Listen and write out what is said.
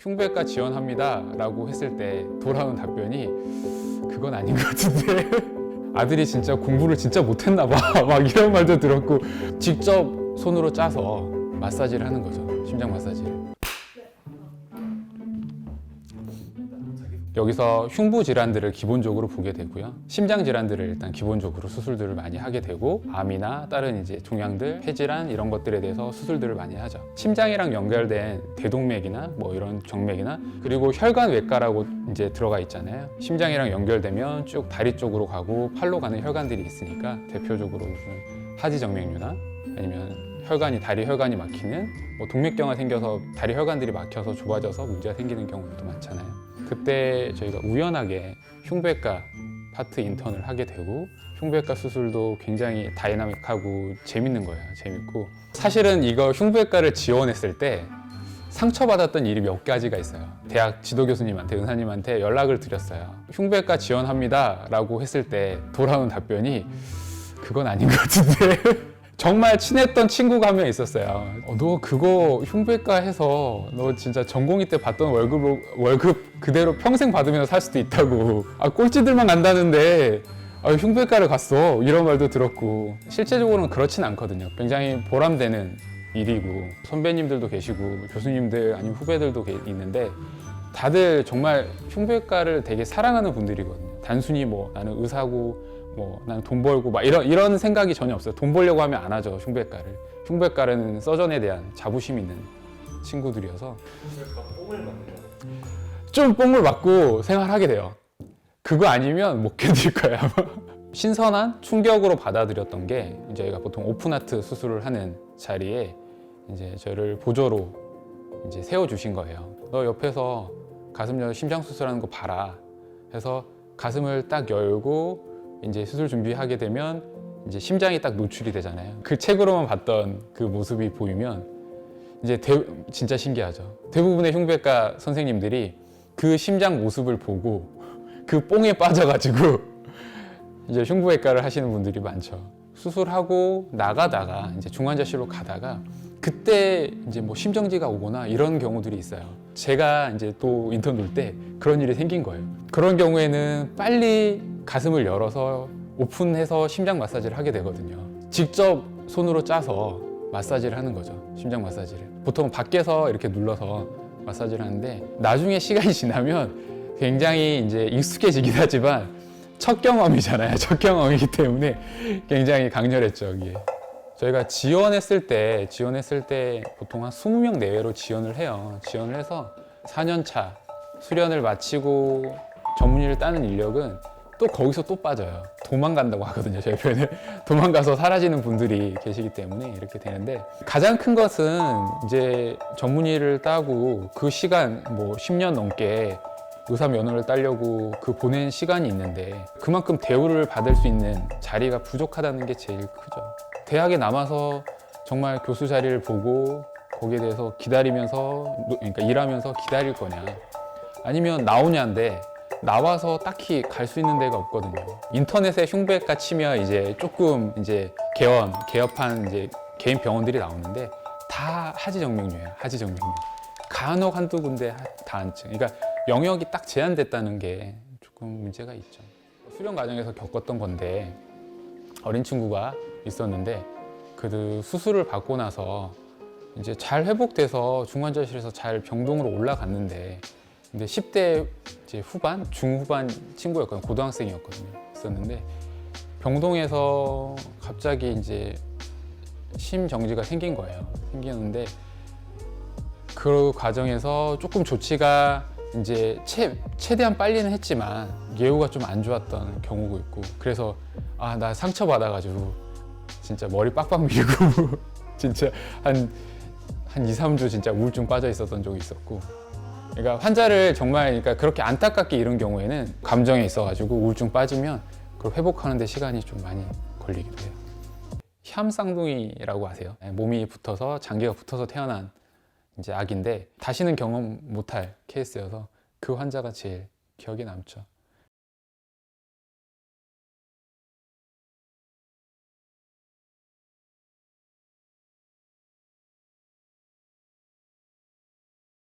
흉부외과 지원합니다 라고 했을 때 돌아온 답변이 그건 아닌 것 같은데. 아들이 진짜 공부를 진짜 못했나 봐막 이런 말도 들었고 직접 손으로 짜서 마사지를 하는 거죠. 심장 마사지를 여기서 흉부 질환들을 기본적으로 보게 되고요. 심장 질환들을 일단 기본적으로 수술들을 많이 하게 되고 암이나 다른 이제 종양들, 폐질환 이런 것들에 대해서 수술들을 많이 하죠. 심장이랑 연결된 대동맥이나 뭐 이런 정맥이나 그리고 혈관 외과라고 이제 들어가 있잖아요. 심장이랑 연결되면 쭉 다리 쪽으로 가고 팔로 가는 혈관들이 있으니까 대표적으로 무슨 하지정맥류나 아니면 혈관이 다리 혈관이 막히는 뭐 동맥경화 생겨서 다리 혈관들이 막혀서 좁아져서 문제가 생기는 경우도 많잖아요. 그때 저희가 우연하게 흉부외과 파트 인턴을 하게 되고 흉부외과 수술도 굉장히 다이나믹하고 재밌는 거예요. 재밌고 사실은 이거 흉부외과를 지원했을 때 상처받았던 일이 몇 가지가 있어요. 대학 지도 교수님한테 의사님한테 연락을 드렸어요. 흉부외과 지원합니다라고 했을 때 돌아온 답변이 그건 아닌 것 같은데 정말 친했던 친구가 한 명 있었어요. 어, 너 그거 흉부외과 해서 너 진짜 전공의 때 받던 월급 월급 그대로 평생 받으면서 살 수도 있다고. 아 꼴찌들만 간다는데 아, 흉부외과를 갔어 이런 말도 들었고 실제적으로는 그렇진 않거든요. 굉장히 보람되는 일이고 선배님들도 계시고 교수님들 아니면 후배들도 계- 있는데 다들 정말 흉부외과를 되게 사랑하는 분들이거든요. 단순히 뭐 나는 의사고 뭐 나는 돈 벌고 막 이런 이런 생각이 전혀 없어요. 돈 벌려고 하면 안 하죠 흉부외과를. 흉부외과는 서전에 대한 자부심 있는 친구들이어서 좀 뽕을 맞고 생활하게 돼요. 그거 아니면 못 견딜. 아마. 신선한 충격으로 받아들였던 게 이제 저희가 보통 오픈 하트 수술을 하는 자리에 이제 저를 보조로 이제 세워 주신 거예요. 너 옆에서 가슴 열 심장 수술하는 거 봐라. 해서 가슴을 딱 열고 이제 수술 준비하게 되면 이제 심장이 딱 노출이 되잖아요. 그 책으로만 봤던 그 모습이 보이면 이제 대- 진짜 신기하죠. 대부분의 흉부외과 선생님들이 그 심장 모습을 보고 그 뽕에 빠져가지고 이제 흉부외과를 하시는 분들이 많죠. 수술하고 나가다가 이제 중환자실로 가다가 그때 이제 뭐 심정지가 오거나 이런 경우들이 있어요. 제가 이제 또 인턴 돌 때 그런 일이 생긴 거예요. 그런 경우에는 빨리 가슴을 열어서 오픈해서 심장 마사지를 하게 되거든요. 직접 손으로 짜서 마사지를 하는 거죠. 심장 마사지를. 보통 밖에서 이렇게 눌러서 마사지를 하는데 나중에 시간이 지나면 굉장히 이제 익숙해지긴 하지만 첫 경험이잖아요. 첫 경험이기 때문에 굉장히 강렬했죠, 여기에. 저희가 지원했을 때, 지원했을 때 보통 한 20명 내외로 지원을 해요. 지원을 해서 4년 차 수련을 마치고 전문의를 따는 인력은 또 거기서 또 빠져요. 도망간다고 하거든요, 저희 표현을. 도망가서 사라지는 분들이 계시기 때문에 이렇게 되는데 가장 큰 것은 이제 전문의를 따고 그 시간 뭐 10년 넘게 의사 면허를 따려고 그 보낸 시간이 있는데 그만큼 대우를 받을 수 있는 자리가 부족하다는 게 제일 크죠. 대학에 남아서 정말 교수 자리를 보고 거기에 대해서 기다리면서 그러니까 일하면서 기다릴 거냐 아니면 나오냐인데 나와서 딱히 갈 수 있는 데가 없거든요. 인터넷에 흉부외과 치면 이제 조금 이제 개원 개업한 이제 개인 병원들이 나오는데 다 하지정맥류예요. 하지정맥류. 간혹 한두 군데 다한증. 그러니까 영역이 딱 제한됐다는 게 조금 문제가 있죠. 수련 과정에서 겪었던 건데 어린 친구가 있었는데 그 수술을 받고 나서 이제 잘 회복돼서 중환자실에서 잘 병동으로 올라갔는데 근데 10대 이제 후반, 중후반 친구였거든요. 고등학생이었거든요. 있었는데 병동에서 갑자기 이제 심정지가 생긴 거예요. 생기는데 그 과정에서 조금 조치가 이제 최, 최대한 빨리는 했지만 예후가 좀 안 좋았던 경우도 있고 그래서 아 나 상처 받아가지고 진짜 머리 빡빡 밀고 진짜 한한 2, 3주 진짜 우울증 빠져 있었던 적이 있었고 그러니까 환자를 정말 그러니까 그렇게 안타깝게 이런 경우에는 감정에 있어가지고 우울증 빠지면 그걸 회복하는데 시간이 좀 많이 걸리기도 해요. 혐쌍둥이라고 아세요? 네, 몸이 붙어서 장기가 붙어서 태어난 이제 아기인데 다시는 경험 못할 케이스여서 그 환자가 제일 기억에 남죠.